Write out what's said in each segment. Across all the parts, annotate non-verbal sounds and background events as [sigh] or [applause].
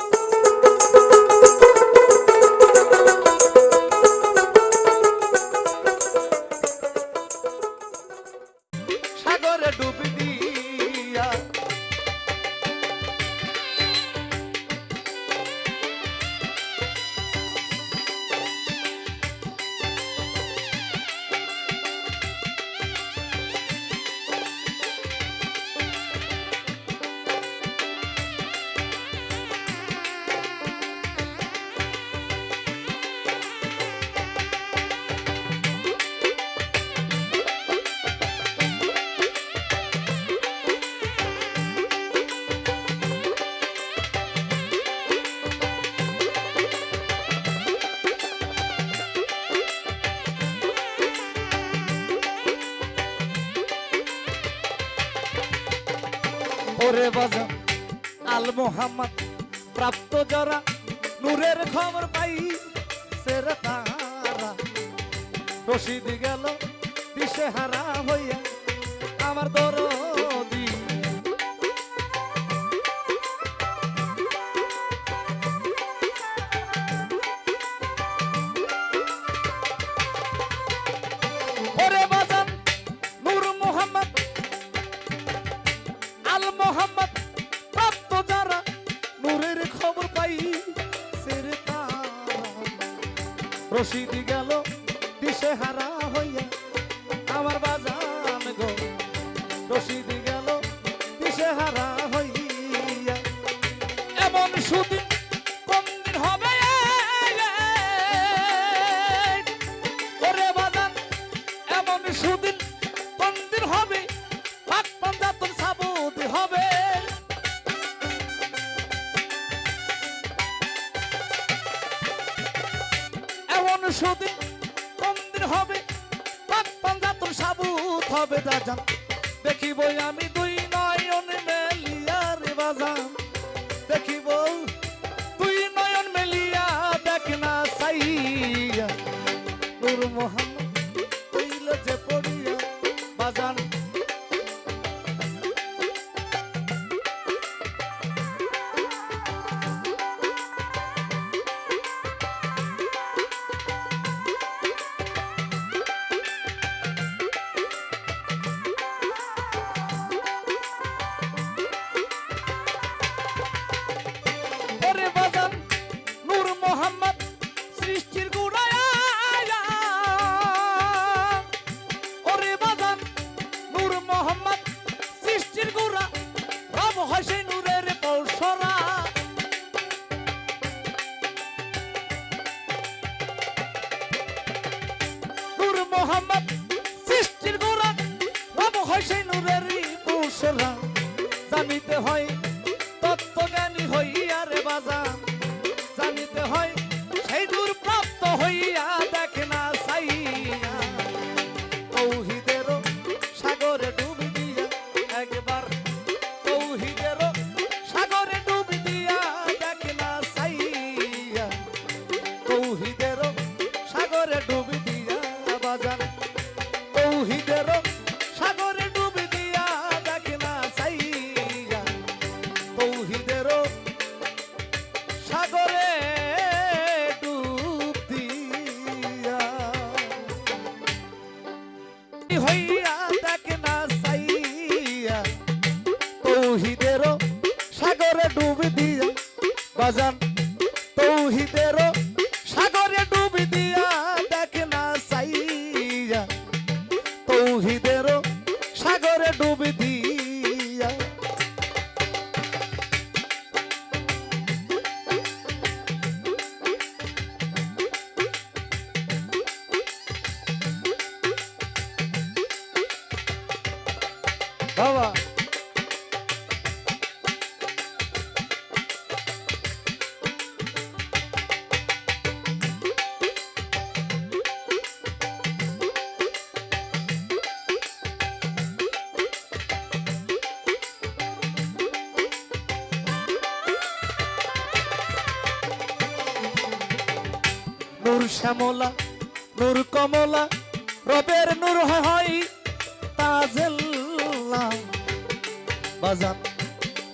সাগরে [laughs] ওরে বাজা, আল মোহাম্মদ, প্রাপ্ত যারা নূরের খবর পাই সেরা তারা রশিদ গেল দিশে হারা হইয়া আমার দরদি রশিদি গেল দিশে হারা হইয়া আমার বাজান গো। রশিদি গেল দিশে হারা এমন সুদিন কোন দিন হবে? পাক সাবুত হবে দাজান দেখিব আমি পৌষরা জানিতে হয় তত্ত্বজ্ঞানী হইয়া রে বাজা জানিতে হয় সেই দূর প্রাপ্ত হইয়া সাগরে ডুব দিয়া, বাজান তৌহিদের সাগরে ডুব দিয়া, দেখে না সাইয়া তৌহিদের সাগরে ডুব দিয়া। বাবা নূর শ্যামলা নূর কমলা রবের নূর হয় তাজেল্লা। বাজান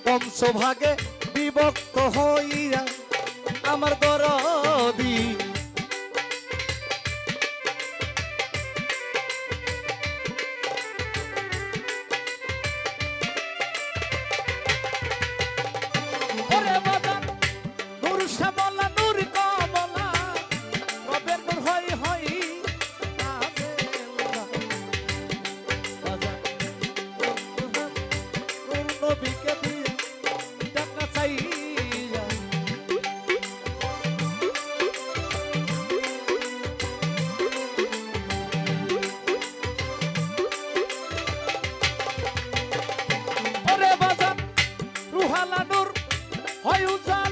পঞ্চভাগে বিভক্ত হইয়া আমার দরদি নবীকে দিয়া দেখা চাইয়া ওরে বাজান রুহালানুর হয় উজান।